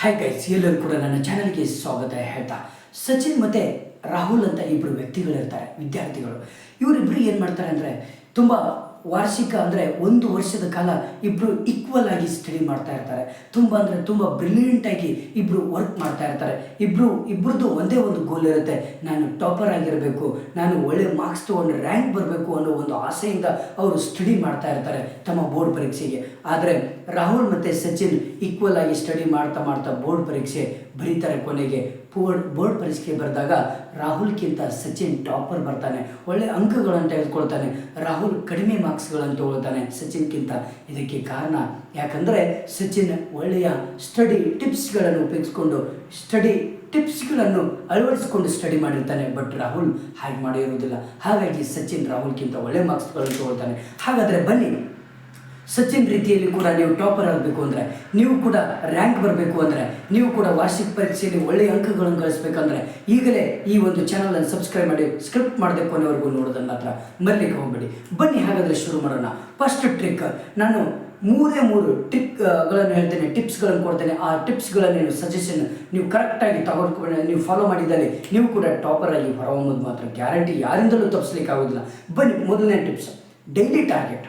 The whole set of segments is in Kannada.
ಹಾಯ್ ಗೈಸ್ ಎಲ್ಲರೂ ಕೂಡ ನನ್ನ ಚಾನಲ್ಗೆ ಸ್ವಾಗತ ಹೇಳ್ತಾ. ಸಚಿನ್ ಮತ್ತು ರಾಹುಲ್ ಅಂತ ಇಬ್ಬರು ವ್ಯಕ್ತಿಗಳಿರ್ತಾರೆ, ವಿದ್ಯಾರ್ಥಿಗಳು. ಇವರಿಬ್ಬರು ಏನು ಮಾಡ್ತಾರೆ ಅಂದರೆ ತುಂಬ ವಾರ್ಷಿಕ ಅಂದರೆ ಒಂದು ವರ್ಷದ ಕಾಲ ಇಬ್ಬರು ಈಕ್ವಲ್ ಆಗಿ ಸ್ಟಡಿ ಮಾಡ್ತಾ ಇರ್ತಾರೆ. ತುಂಬ ಅಂದರೆ ತುಂಬ ಬ್ರಿಲಿಯಂಟಾಗಿ ಇಬ್ಬರು ವರ್ಕ್ ಮಾಡ್ತಾ ಇರ್ತಾರೆ. ಇಬ್ಬರು ಇಬ್ಬರದ್ದು ಒಂದೇ ಒಂದು ಗೋಲ್ ಇರುತ್ತೆ. ನಾನು ಟಾಪರ್ ಆಗಿರಬೇಕು, ನಾನು ಒಳ್ಳೆ ಮಾರ್ಕ್ಸ್ ತೊಗೊಂಡು ರ್ಯಾಂಕ್ ಬರಬೇಕು ಅನ್ನೋ ಒಂದು ಆಸೆಯಿಂದ ಅವರು ಸ್ಟಡಿ ಮಾಡ್ತಾ ಇರ್ತಾರೆ ತಮ್ಮ ಬೋರ್ಡ್ ಪರೀಕ್ಷೆಗೆ. ಆದರೆ ರಾಹುಲ್ ಮತ್ತು ಸಚಿನ್ ಈಕ್ವಲ್ ಆಗಿ ಸ್ಟಡಿ ಮಾಡ್ತಾ ಮಾಡ್ತಾ ಬೋರ್ಡ್ ಪರೀಕ್ಷೆ ಬರೀತಾರೆ ಕೊನೆಗೆ. ಬೋರ್ಡ್ ಬೋರ್ಡ್ ಪರೀಕ್ಷೆಗೆ ಬರೆದಾಗ ರಾಹುಲ್ಗಿಂತ ಸಚಿನ್ ಟಾಪರ್ ಬರ್ತಾನೆ. ಒಳ್ಳೆ ಅಂಕಗಳನ್ನು ತೆಗೆದುಕೊಳ್ತಾನೆ. ರಾಹುಲ್ ಕಡಿಮೆ ಮಾರ್ಕ್ಸ್ಗಳನ್ನು ತಗೊಳ್ತಾನೆ ಸಚಿನ್ಗಿಂತ ಇದಕ್ಕೆ ಕಾರಣ ಯಾಕಂದರೆ ಸಚಿನ್ ಒಳ್ಳೆಯ ಸ್ಟಡಿ ಟಿಪ್ಸ್ಗಳನ್ನು ಉಪಯೋಗಿಸ್ಕೊಂಡು ಸ್ಟಡಿ ಟಿಪ್ಸ್ಗಳನ್ನು ಅಳವಡಿಸಿಕೊಂಡು ಸ್ಟಡಿ ಮಾಡಿರ್ತಾನೆ. ಬಟ್ ರಾಹುಲ್ ಹಾಗೆ ಮಾಡಿರುವುದಿಲ್ಲ ಹಾಗಾಗಿ ಸಚಿನ್ ರಾಹುಲ್ಗಿಂತ ಒಳ್ಳೆ ಮಾರ್ಕ್ಸ್ಗಳನ್ನು ತಗೊಳ್ತಾನೆ. ಹಾಗಾದರೆ ಬನ್ನಿ ಸಚಿನ್ ರೀತಿಯಲ್ಲಿ ಕೂಡ ನೀವು ಟಾಪರ್ ಆಗಬೇಕು ಅಂದರೆ, ನೀವು ಕೂಡ ರ್ಯಾಂಕ್ ಬರಬೇಕು ಅಂದರೆ, ನೀವು ಕೂಡ ವಾರ್ಷಿಕ ಪರೀಕ್ಷೆಯಲ್ಲಿ ಒಳ್ಳೆಯ ಅಂಕಗಳನ್ನು ಗಳಿಸ್ಬೇಕಂದ್ರೆ, ಈಗಲೇ ಈ ಒಂದು ಚಾನಲನ್ನು ಸಬ್ಸ್ಕ್ರೈಬ್ ಮಾಡಿ ಸ್ಕ್ರಿಪ್ಟ್ ಮಾಡಬೇಕು ಕೊನೆವರೆಗೂ ನೋಡೋದನ್ನ ಮಾತ್ರ ಮರಲಿಕ್ಕೆ ಹೋಗಬೇಡಿ. ಬನ್ನಿ ಹಾಗಾದರೆ ಶುರು ಮಾಡೋಣ. ಫಸ್ಟ್ ಟ್ರಿಕ್ ನಾನು ಮೂರೇ ಮೂರು ಟಿಪ್ಗಳನ್ನು ಹೇಳ್ತೇನೆ ಟಿಪ್ಸ್ಗಳನ್ನು ಕೊಡ್ತೇನೆ. ಆ ಟಿಪ್ಸ್ಗಳನ್ನು ನೀವು ಸಜೆಷನ್ ನೀವು ಕರೆಕ್ಟಾಗಿ ತಗೊಂಡ್ಕೊಂಡು ನೀವು ಫಾಲೋ ಮಾಡಿದಲ್ಲಿ ನೀವು ಕೂಡ ಟಾಪರಲ್ಲಿ ಹೊರಹೊಮ್ಮೋದು ಮಾತ್ರ. ಗ್ಯಾರಂಟಿ ಯಾರಿಂದಲೂ ತಪ್ಪಿಸ್ಲಿಕ್ಕೆ ಆಗೋದಿಲ್ಲ. ಬನ್ನಿ ಮೊದಲನೇ ಟಿಪ್ಸ್ ಡೈಲಿ ಟಾರ್ಗೆಟ್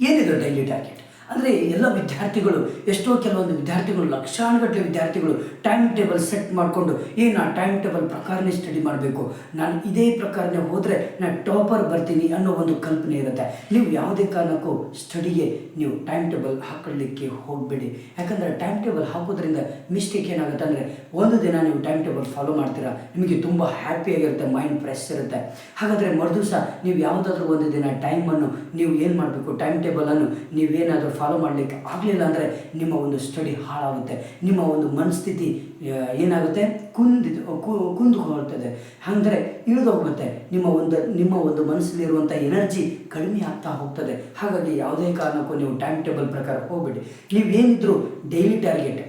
ಏನಿದು ಡೈಲಿ ಟಾರ್ಗೆಟ್ ಅಂದರೆ ಎಲ್ಲ ವಿದ್ಯಾರ್ಥಿಗಳು, ಎಷ್ಟೋ ಕೆಲವೊಂದು ವಿದ್ಯಾರ್ಥಿಗಳು, ಲಕ್ಷಾನುಗಟ್ಟಲೆ ವಿದ್ಯಾರ್ಥಿಗಳು ಟೈಮ್ ಟೇಬಲ್ ಸೆಟ್ ಮಾಡಿಕೊಂಡು, ಏನು ಆ ಟೈಮ್ ಟೇಬಲ್ ಪ್ರಕಾರನೇ ಸ್ಟಡಿ ಮಾಡಬೇಕು? ನಾನು ಇದೇ ಪ್ರಕಾರನೇ ಹೋದರೆ ನಾನು ಟಾಪರ್ ಬರ್ತೀನಿ ಅನ್ನೋ ಒಂದು ಕಲ್ಪನೆ ಇರುತ್ತೆ. ನೀವು ಯಾವುದೇ ಕಾರಣಕ್ಕೂ ಸ್ಟಡಿಗೆ ನೀವು ಟೈಮ್ ಟೇಬಲ್ ಹಾಕೊಳ್ಳಿಕ್ಕೆ ಹೋಗಬೇಡಿ. ಯಾಕಂದರೆ ಟೈಮ್ ಟೇಬಲ್ ಹಾಕೋದ್ರಿಂದ ಮಿಸ್ಟೇಕ್ ಏನಾಗುತ್ತೆ ಅಂದರೆ, ಒಂದು ದಿನ ನೀವು ಟೈಮ್ ಟೇಬಲ್ ಫಾಲೋ ಮಾಡ್ತೀರಾ, ನಿಮಗೆ ತುಂಬ ಹ್ಯಾಪಿಯಾಗಿರುತ್ತೆ ಮೈಂಡ್ ಫ್ರೆಶ್ ಇರುತ್ತೆ. ಹಾಗಾದರೆ ಮರುದಿವಸ ನೀವು ಯಾವುದಾದ್ರೂ ಒಂದು ದಿನ ಟೈಮನ್ನು ನೀವು ಏನು ಮಾಡಬೇಕು? ಟೈಮ್ ಟೇಬಲನ್ನು ನೀವೇನಾದರೂ ಫಾಲೋ ಮಾಡಲಿಕ್ಕೆ ಆಗಲಿಲ್ಲ ಅಂದರೆ ನಿಮ್ಮ ಒಂದು ಸ್ಟಡಿ ಹಾಳಾಗುತ್ತೆ. ನಿಮ್ಮ ಒಂದು ಮನಸ್ಥಿತಿ ಏನಾಗುತ್ತೆ? ಕುಂದಿ ಕು- ಕುಂದು ಹೋಗ್ತದೆ. ಅಂದರೆ ಇಳಿದು ಹೋಗುತ್ತೆ ನಿಮ್ಮ ಒಂದು ನಿಮ್ಮ ಒಂದು ಮನಸ್ಸಲ್ಲಿರುವಂಥ ಎನರ್ಜಿ ಕಡಿಮೆ ಆಗ್ತಾ ಹೋಗ್ತದೆ. ಹಾಗಾಗಿ ಯಾವುದೇ ಕಾರಣಕ್ಕೂ ನೀವು ಟೈಮ್ ಟೇಬಲ್ ಪ್ರಕಾರ ಹೋಗ್ಬಿಡಿ. ನೀವೇನಿದ್ರು ಡೈಲಿ ಟಾರ್ಗೆಟ್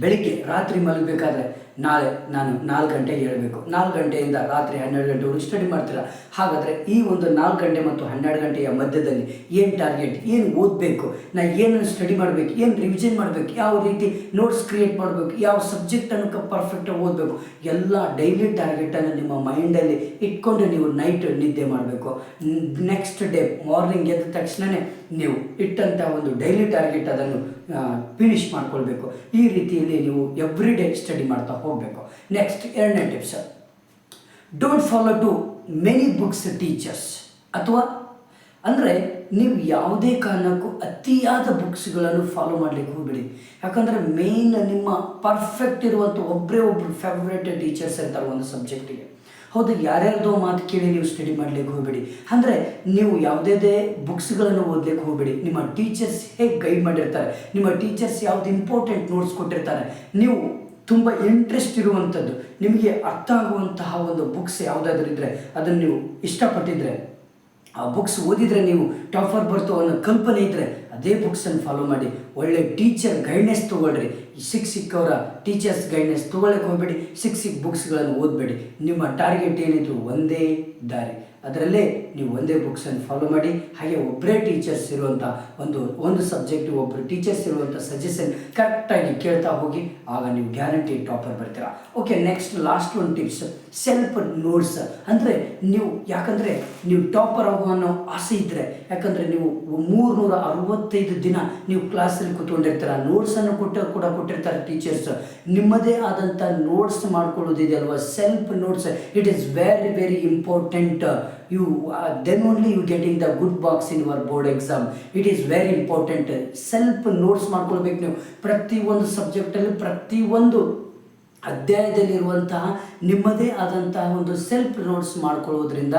ಬೆಳಿಗ್ಗೆ ರಾತ್ರಿ ಮಲಗಬೇಕಾದ್ರೆ ನಾಳೆ ನಾನು ನಾಲ್ಕು ಗಂಟೆಗೆ ಹೇಳಬೇಕು. ನಾಲ್ಕು ಗಂಟೆಯಿಂದ ರಾತ್ರಿ ಹನ್ನೆರಡು ಗಂಟೆವರೆಗೂ ಸ್ಟಡಿ ಮಾಡ್ತೀರಾ? ಹಾಗಾದರೆ ಈ ಒಂದು ನಾಲ್ಕು ಗಂಟೆ ಮತ್ತು ಹನ್ನೆರಡು ಗಂಟೆಯ ಮಧ್ಯದಲ್ಲಿ ಏನು ಟಾರ್ಗೆಟ್ ಏನು ಓದಬೇಕು? ನಾನು ಏನನ್ನು ಸ್ಟಡಿ ಮಾಡಬೇಕು? ಏನು ರಿವಿಷನ್ ಮಾಡಬೇಕು? ಯಾವ ರೀತಿ ನೋಟ್ಸ್ ಕ್ರಿಯೇಟ್ ಮಾಡಬೇಕು? ಯಾವ ಸಬ್ಜೆಕ್ಟನ್ನು ಪರ್ಫೆಕ್ಟಾಗಿ ಓದಬೇಕು? ಎಲ್ಲ ಡೈಲಿ ಟಾರ್ಗೆಟನ್ನು ನಿಮ್ಮ ಮೈಂಡಲ್ಲಿ ಇಟ್ಕೊಂಡು ನೀವು ನೈಟ್ ನಿದ್ದೆ ಮಾಡಬೇಕು. ನೆಕ್ಸ್ಟ್ ಡೇ ಮಾರ್ನಿಂಗ್ ಎದ್ದ ತಕ್ಷಣವೇ ನೀವು ಇಟ್ಟಂಥ ಒಂದು ಡೈಲಿ ಟಾರ್ಗೆಟ್ ಅದನ್ನು ಫಿನಿಶ್ ಮಾಡ್ಕೊಳ್ಬೇಕು. ಈ ರೀತಿಯಲ್ಲಿ ನೀವು ಎವ್ರಿ ಡೇ ಸ್ಟಡಿ ಮಾಡ್ತಾ ಹೋಗಬೇಕು. ನೆಕ್ಸ್ಟ್ ಎರಡನೇ tips don't follow too many books teachers ಅಥವಾ, ಅಂದರೆ ನೀವು ಯಾವುದೇ ಕಾರಣಕ್ಕೂ ಅತಿಯಾದ ಬುಕ್ಸ್ಗಳನ್ನು ಫಾಲೋ ಮಾಡಲಿಕ್ಕೆ ಹೋಗಬೇಡಿ. ಯಾಕಂದರೆ ಮೇಯ್ನ್ ನಿಮ್ಮ ಪರ್ಫೆಕ್ಟ್ ಇರುವಂಥ ಒಬ್ಬರೇ ಒಬ್ಬರು ಫೇವ್ರೇಟ್ ಟೀಚರ್ಸ್ ಇರ್ತಾರೆ ಒಂದು ಸಬ್ಜೆಕ್ಟಿಗೆ ಹೌದು, ಯಾರ್ಯಾರ್ದೋ ಮಾತು ಕೇಳಿ ನೀವು ಸ್ಟಡಿ ಮಾಡಲಿಕ್ಕೆ ಹೋಗಬೇಡಿ. ಅಂದರೆ ನೀವು ಯಾವುದೇ ಬುಕ್ಸ್ಗಳನ್ನು ಓದಲಿಕ್ಕೆ ಹೋಗಬೇಡಿ. ನಿಮ್ಮ ಟೀಚರ್ಸ್ ಹೇಗೆ ಗೈಡ್ ಮಾಡಿರ್ತಾರೆ? ನಿಮ್ಮ ಟೀಚರ್ಸ್ ಯಾವ್ದು ಇಂಪಾರ್ಟೆಂಟ್ ನೋಟ್ಸ್ ಕೊಟ್ಟಿರ್ತಾರೆ? ನೀವು ತುಂಬ ಇಂಟ್ರೆಸ್ಟ್ ಇರುವಂಥದ್ದು ನಿಮಗೆ ಅರ್ಥ ಆಗುವಂತಹ ಒಂದು ಬುಕ್ಸ್ ಯಾವುದಾದ್ರೂ ಇದ್ದರೆ ಅದನ್ನು ನೀವು ಇಷ್ಟಪಟ್ಟಿದ್ರೆ, ಆ ಬುಕ್ಸ್ ಓದಿದರೆ ನೀವು ಟಾಪರ್ ಬರ್ತು ಅನ್ನೋ ಕಲ್ಪನೆ ಇದ್ದರೆ ಅದೇ ಬುಕ್ಸನ್ನು ಫಾಲೋ ಮಾಡಿ. ಒಳ್ಳೆ ಟೀಚರ್ ಗೈಡ್ನೆಸ್ ತೊಗೊಳ್ರಿ. ಸಿಕ್ ಸಿಕ್ಕವರ ಟೀಚರ್ಸ್ ಗೈಡ್ನೆಸ್ ತೊಗೊಳಕ್ಕೆ ಹೋಗಬೇಡಿ. ಸಿಕ್ ಸಿಕ್ ಬುಕ್ಸ್ಗಳನ್ನು ಓದಬೇಡಿ. ನಿಮ್ಮ ಟಾರ್ಗೆಟ್ ಏನಿದ್ರು ಒಂದೇ ದಾರಿ. ಅದರಲ್ಲೇ ನೀವು ಒಂದೇ ಬುಕ್ಸನ್ನು ಫಾಲೋ ಮಾಡಿ, ಹಾಗೆ ಒಬ್ಬರೇ ಟೀಚರ್ಸ್ ಇರುವಂಥ ಒಂದು ಒಂದು ಸಬ್ಜೆಕ್ಟ್ ಒಬ್ಬರು ಟೀಚರ್ಸ್ ಇರುವಂಥ ಸಜೆಷನ್ ಕರೆಕ್ಟಾಗಿ ಕೇಳ್ತಾ ಹೋಗಿ, ಆಗ ನೀವು ಗ್ಯಾರಂಟಿ ಟಾಪರ್ ಬರ್ತೀರಾ. ಓಕೆ ನೆಕ್ಸ್ಟ್ ಲಾಸ್ಟ್ ಒಂದು ಟಿಪ್ಸ್ ಸೆಲ್ಫ್ ನೋಟ್ಸ್ ಅಂದರೆ ನೀವು, ಯಾಕಂದರೆ ನೀವು ಟಾಪರ್ ಅನ್ನೋ ಆಸೆ ಇದ್ದರೆ ಯಾಕಂದರೆ ನೀವು ಮೂರ್ನೂರ ಅರವತ್ತೈದು ದಿನ ನೀವು ಕ್ಲಾಸಲ್ಲಿ ಕೂತ್ಕೊಂಡಿರ್ತೀರ ನೋಟ್ಸನ್ನು ಕೊಟ್ಟ ಕೂಡ ಕೊಟ್ಟಿರ್ತಾರೆ ಟೀಚರ್ಸ್ ನಿಮ್ಮದೇ ಆದಂಥ ನೋಟ್ಸ್ ಮಾಡ್ಕೊಳ್ಳೋದಿದೆ ಅಲ್ವಾ self notes it is very very important you then only you getting the good box in your board exam it is very important self notes ಮಾಡ್ಕೊಳ್ಬೇಕು ನೀವು. ಪ್ರತಿಯೊಂದು ಸಬ್ಜೆಕ್ಟಲ್ಲಿ ಪ್ರತಿಯೊಂದು ಅಧ್ಯಾಯದಲ್ಲಿರುವಂತಹ ನಿಮ್ಮದೇ ಆದಂತಹ ಒಂದು ಸೆಲ್ಫ್ ನೋಟ್ಸ್ ಮಾಡ್ಕೊಳ್ಳೋದ್ರಿಂದ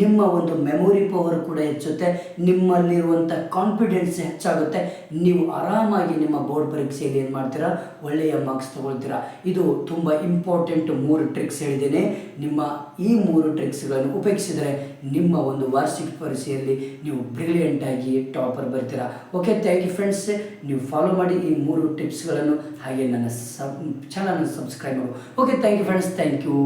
ನಿಮ್ಮ ಒಂದು ಮೆಮೊರಿ ಪವರ್ ಕೂಡ ಹೆಚ್ಚುತ್ತೆ. ನಿಮ್ಮಲ್ಲಿರುವಂಥ ಕಾನ್ಫಿಡೆನ್ಸ್ ಹೆಚ್ಚಾಗುತ್ತೆ. ನೀವು ಆರಾಮಾಗಿ ನಿಮ್ಮ ಬೋರ್ಡ್ ಪರೀಕ್ಷೆಯಲ್ಲಿ ಏನು ಮಾಡ್ತೀರಾ? ಒಳ್ಳೆಯ ಮಾರ್ಕ್ಸ್ ತಗೊಳ್ತೀರಾ. ಇದು ತುಂಬ ಇಂಪಾರ್ಟೆಂಟ್ ಮೂರು ಟ್ರಿಕ್ಸ್ ಹೇಳಿದ್ದೇನೆ. ನಿಮ್ಮ ಈ ಮೂರು ಟ್ರಿಕ್ಸ್ಗಳನ್ನು ಉಪಯೋಗಿಸಿದರೆ ನಿಮ್ಮ ಒಂದು ವಾರ್ಷಿಕ ಪರೀಕ್ಷೆಯಲ್ಲಿ ನೀವು ಬ್ರಿಲಿಯಂಟ್ ಆಗಿ ಟಾಪರ್ ಬರ್ತೀರಾ. ಓಕೆ ಥ್ಯಾಂಕ್ ಯು ಫ್ರೆಂಡ್ಸ್ ನೀವು ಫಾಲೋ ಮಾಡಿ ಈ ಮೂರು ಟಿಪ್ಸ್ಗಳನ್ನು ಹಾಗೆ ನನ್ನ ಸಬ್ ಚಾನಲ್ನ ಸಬ್ಸ್ಕ್ರೈಬ್ ಮಾಡು okay thank you friends thank you